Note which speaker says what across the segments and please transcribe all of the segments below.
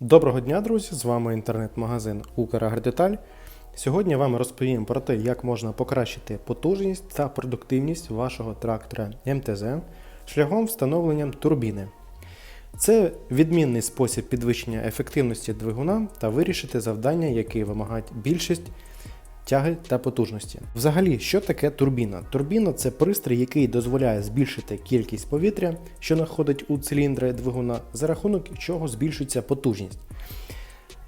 Speaker 1: Доброго дня, друзі! З вами інтернет-магазин Украгродеталь. Сьогодні вам розповім про те, як можна покращити потужність та продуктивність вашого трактора МТЗ шляхом встановленням турбіни. Це відмінний спосіб підвищення ефективності двигуна та вирішити завдання, які вимагають більшість тяги та потужності. Взагалі, що таке турбіна? Турбіна це пристрій, який дозволяє збільшити кількість повітря, що знаходить у циліндри двигуна, за рахунок чого збільшується потужність.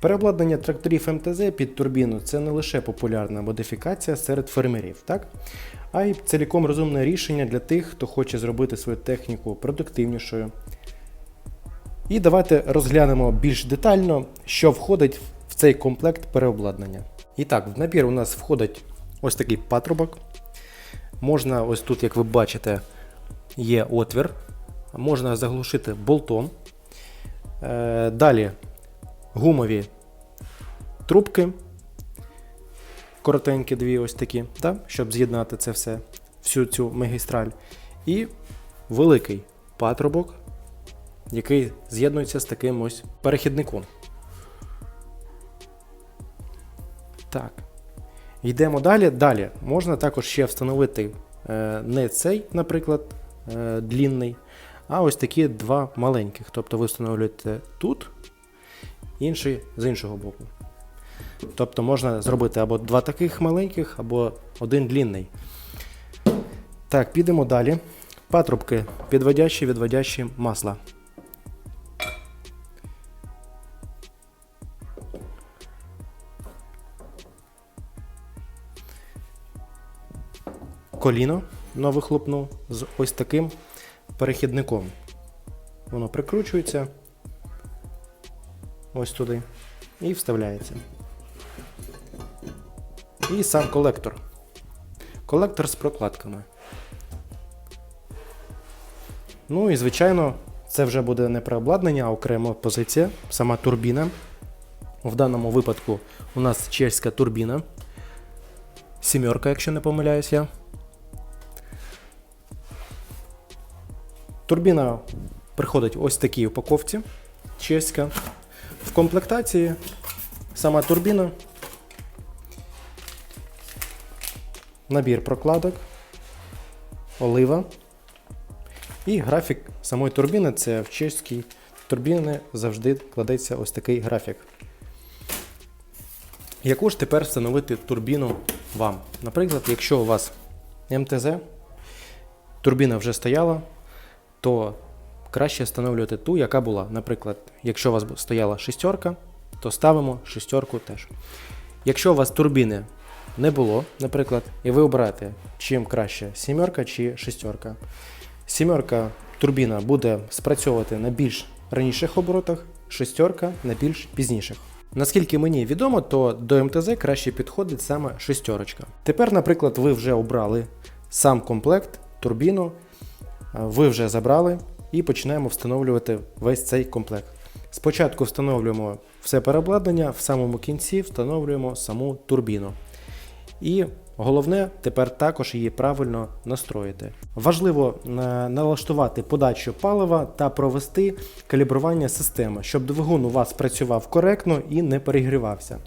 Speaker 1: Переобладнання тракторів МТЗ під турбіну це не лише популярна модифікація серед фермерів, так? а й цілком розумне рішення для тих, хто хоче зробити свою техніку продуктивнішою. І давайте розглянемо більш детально, що входить в цей комплект переобладнання. І так, в набір у нас входить ось такий патрубок. Можна, ось тут, як ви бачите, є отвір. Можна заглушити болтом. Е, Далі гумові трубки, коротенькі дві, ось такі, да? щоб з'єднати це все, всю цю магістраль. І великий патрубок, який з'єднується з таким ось перехідником. Так. Йдемо далі. Далі можна також ще встановити е, не цей, наприклад, е, длінний, а ось такі два маленьких. Тобто ви встановлюєте тут, інший з іншого боку. Тобто можна зробити або два таких маленьких, або один длінний. Так, підемо далі. Патрубки підводящі, відводящі масла. Коліно на вихлопну з ось таким перехідником. Воно прикручується ось туди і вставляється. І сам колектор. Колектор з прокладками. Ну і, звичайно, це вже буде не переобладнання, а окрема позиція, сама турбіна. В даному випадку у нас чеська турбіна. Сімерка, якщо не помиляюсь я. Турбіна приходить ось в такій упаковці чеська. В комплектації сама турбіна, набір прокладок, олива і графік самої турбіни. Це в чеській турбіни завжди кладеться ось такий графік. Яку ж тепер встановити турбіну вам? Наприклад, якщо у вас МТЗ, турбіна вже стояла то краще встановлювати ту, яка була. Наприклад, якщо у вас стояла шістерка, то ставимо шістерку теж. Якщо у вас турбіни не було, наприклад, і ви обираєте, чим краще сімерка чи шістерка. Сімерка турбіна буде спрацьовувати на більш раніших оборотах, шестерка на більш пізніших. Наскільки мені відомо, то до МТЗ краще підходить саме шестерочка. Тепер, наприклад, ви вже обрали сам комплект, турбіну ви вже забрали і починаємо встановлювати весь цей комплект. Спочатку встановлюємо все переобладнання, в самому кінці встановлюємо саму турбіну. І головне тепер також її правильно настроїти. Важливо е, налаштувати подачу палива та провести калібрування системи, щоб двигун у вас працював коректно і не перегрівався.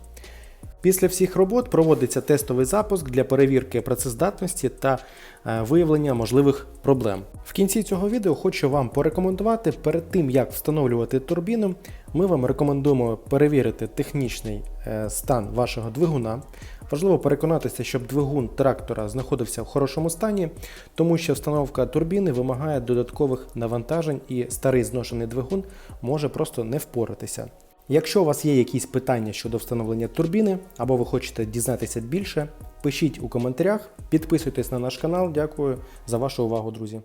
Speaker 1: Після всіх робот проводиться тестовий запуск для перевірки працездатності та е, виявлення можливих проблем. В кінці цього відео хочу вам порекомендувати перед тим, як встановлювати турбіну, ми вам рекомендуємо перевірити технічний е, стан вашого двигуна. Важливо переконатися, щоб двигун трактора знаходився в хорошому стані, тому що встановка турбіни вимагає додаткових навантажень і старий зношений двигун може просто не впоратися. Якщо у вас є якісь питання щодо встановлення турбіни, або ви хочете дізнатися більше, пишіть у коментарях, підписуйтесь на наш канал. Дякую за вашу увагу, друзі.